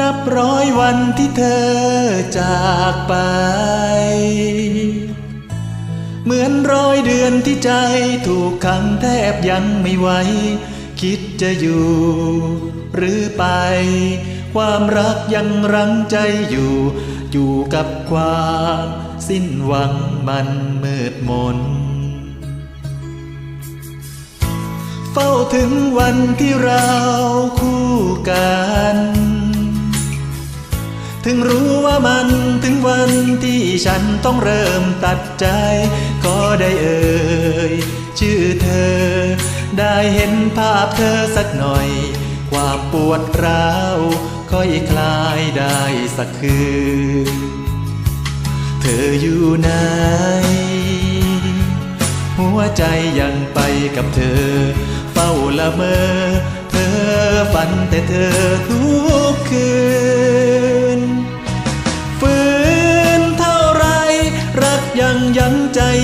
นับร้อยวันที่เธอจากไป เหมือนร้อยเดือนที่ใจถูกขังแทบยังไม่ไหว คิดจะอยู่ หรือไป ความรักยังรั้งใจอยู่ อยู่กับความสิ้นหวังมันมืดมน เฝ้าถึงวันที่เราคู่กัน ถึงรู้ว่ามันถึงวันที่ฉันต้องเริ่มตัดใจ ก็ได้เอ่ยชื่อเธอ ได้เห็นภาพเธอสักหน่อย ความปวดร้าวค่อยคลายได้สักคืน เธออยู่ไหนหัวใจยังไปกับเธอ เฝ้าละเมอ เธอฝันแต่เธอทุกคืน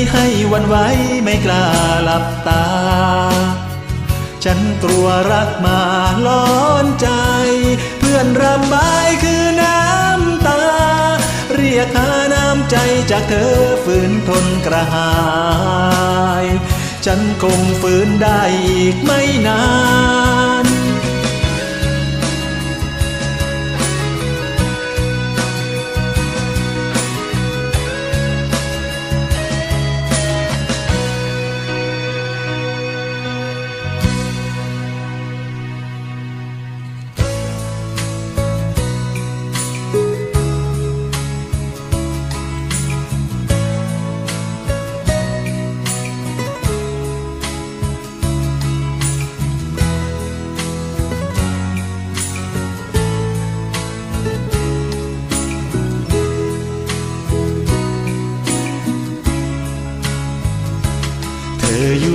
ใจให้วันไหวไม่กล้าหลับตา ฉันกลัวรักมาร้อนใจ เพื่อนระบายคือน้ำตา เรียกหาน้ำใจจากเธอฝืนทนกระหาย ฉันคงฝืนได้อีกไม่นาน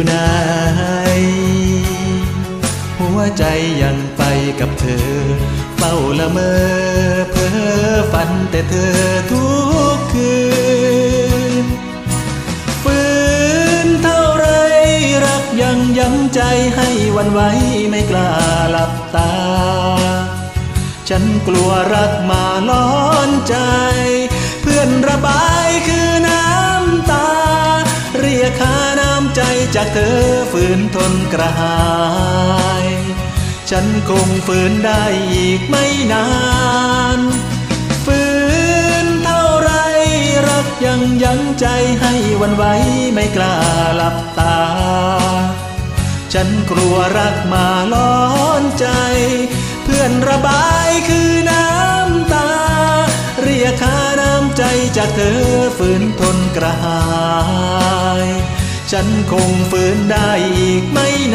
ไหน หัวใจยังไปกับเธอ เฝ้าละเมอเพ้อฝันแต่เธอทุกคืนฝืนเท่าไรรักยังยั้งใจให้วันไหวไม่กล้าหลับตา ฉันกลัวรักมาร้อนใจ จากเธอฝืนทนกระหาย ฉันคงฝืนได้อีกไม่นาน ฝืนเท่าไรรักยังยั้งใจให้วันไหวไม่กล้าหลับตา ฉันกลัวรักมาร้อนใจ เพื่อนระบายคือน้ำตา เรียกหาน้ำใจจากเธอฝืนทนกระหาย ฉันคงฝืนได้อีกไม่นาน